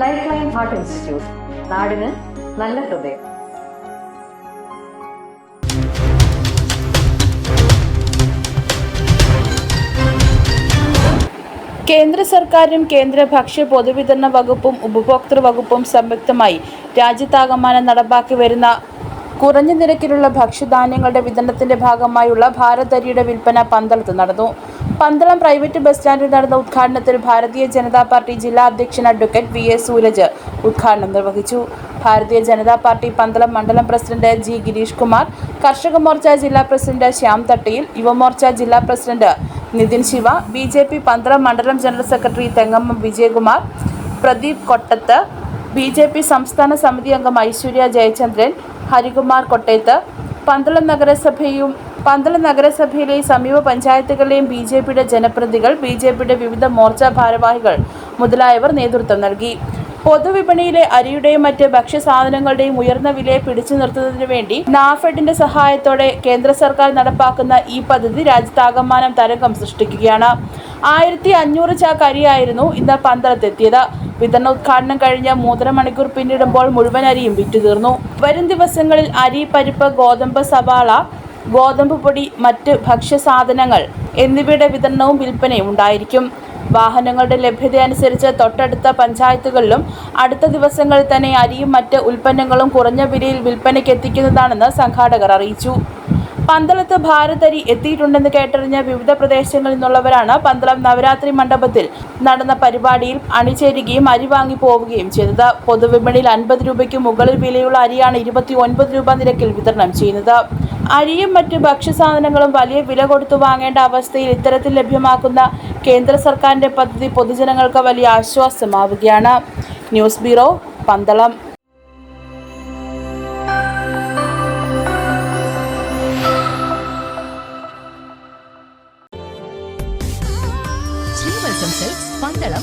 Life line heart institute നാടിന് നല്ല ഹൃദയം. കേന്ദ്ര സർക്കാരും കേന്ദ്ര ഭക്ഷ്യ പൊതുവിതരണ വകുപ്പും ഉപഭോക്തൃ വകുപ്പും സംയുക്തമായി രാജ്യത്താകമാനം നടപ്പാക്കി വരുന്ന കുറഞ്ഞ നിരക്കിലുള്ള ഭക്ഷ്യധാന്യങ്ങളുടെ വിതരണത്തിന്റെ ഭാഗമായുള്ള ഭാരത് അരിയുടെ വിൽപ്പന പന്തളത്ത് നടന്നു. പന്തളം പ്രൈവറ്റ് ബസ് സ്റ്റാൻഡിൽ നടന്ന ഉദ്ഘാടനത്തിൽ ഭാരതീയ ജനതാ പാർട്ടി ജില്ലാ അധ്യക്ഷൻ അഡ്വക്കേറ്റ് വി എസ് സൂരജ് ഉദ്ഘാടനം നിർവഹിച്ചു. ഭാരതീയ ജനതാ പാർട്ടി പന്തളം മണ്ഡലം പ്രസിഡന്റ് ജി ഗിരീഷ് കുമാർ കർഷക മോർച്ച ജില്ലാ പ്രസിഡന്റ് ശ്യാം തട്ടിയിൽ യുവമോർച്ച ജില്ലാ president Nithin Shiva B J P Pandalam മണ്ഡലം general secretary Thengamam Vijayakumar Pradeep Kottathu B J P സംസ്ഥാന സമിതി അംഗം ഐശ്വര്യ ജയചന്ദ്രൻ ഹരികുമാർ കൊട്ടേത്ത് പന്തളം നഗരസഭയും പന്തളം നഗരസഭയിലെ സമീപ പഞ്ചായത്തുകളിലെയും ബി ജെ പിയുടെ ജനപ്രതികൾ ബി ജെ പിയുടെ വിവിധ മോർച്ച ഭാരവാഹികൾ മുതലായവർ നേതൃത്വം നൽകി. പൊതുവിപണിയിലെ അരിയുടെയും മറ്റ് ഭക്ഷ്യസാധനങ്ങളുടെയും ഉയർന്ന വിലയെ പിടിച്ചു നിർത്തുന്നതിനു വേണ്ടി നാഫെഡിന്റെ സഹായത്തോടെ കേന്ദ്ര സർക്കാർ നടപ്പാക്കുന്ന ഈ പദ്ധതി രാജ്യത്താകമാനം തരംഗം സൃഷ്ടിക്കുകയാണ്. ആയിരത്തി അഞ്ഞൂറ് ചാക്ക് അരിയായിരുന്നു ഇന്ന് പന്തളത്തെത്തിയത്. വിതരണ ഉദ്ഘാടനം കഴിഞ്ഞ മൂന്നര മണിക്കൂർ പിന്നിടുമ്പോൾ മുഴുവൻ അരിയും വിറ്റുതീർന്നു. വരും ദിവസങ്ങളിൽ അരി പരിപ്പ് ഗോതമ്പ് സവാള ഗോതമ്പ് പൊടി മറ്റ് ഭക്ഷ്യസാധനങ്ങൾ എന്നിവയുടെ വിതരണവും വിൽപ്പനയും ഉണ്ടായിരിക്കും. വാഹനങ്ങളുടെ ലഭ്യത അനുസരിച്ച് തൊട്ടടുത്ത പഞ്ചായത്തുകളിലും അടുത്ത ദിവസങ്ങളിൽ തന്നെ അരിയും മറ്റ് ഉൽപ്പന്നങ്ങളും കുറഞ്ഞ വിലയിൽ വിൽപ്പനയ്ക്ക് എത്തിക്കുന്നതാണെന്ന് സംഘാടകർ അറിയിച്ചു. പന്തളത്ത് ഭാരതരി എത്തിയിട്ടുണ്ടെന്ന് കേട്ടറിഞ്ഞ വിവിധ പ്രദേശങ്ങളിൽ നിന്നുള്ളവരാണ് പന്തളം നവരാത്രി മണ്ഡപത്തിൽ നടന്ന പരിപാടിയിൽ അണിചേരുകയും അരി വാങ്ങി പോവുകയും ചെയ്തത്. പൊതുവിപണിയിൽ അൻപത് രൂപയ്ക്ക് മുകളിൽ വിലയുള്ള അരിയാണ് ഇരുപത്തി രൂപ നിരക്കിൽ വിതരണം ചെയ്യുന്നത്. അരിയും മറ്റ് ഭക്ഷ്യസാധനങ്ങളും വലിയ വില കൊടുത്തു വാങ്ങേണ്ട അവസ്ഥയിൽ ഇത്തരത്തിൽ ലഭ്യമാക്കുന്ന കേന്ദ്ര സർക്കാരിന്റെ പദ്ധതി പൊതുജനങ്ങൾക്ക് വലിയ ആശ്വാസമാവുകയാണ്. News bureau Pandalam. പന്തളം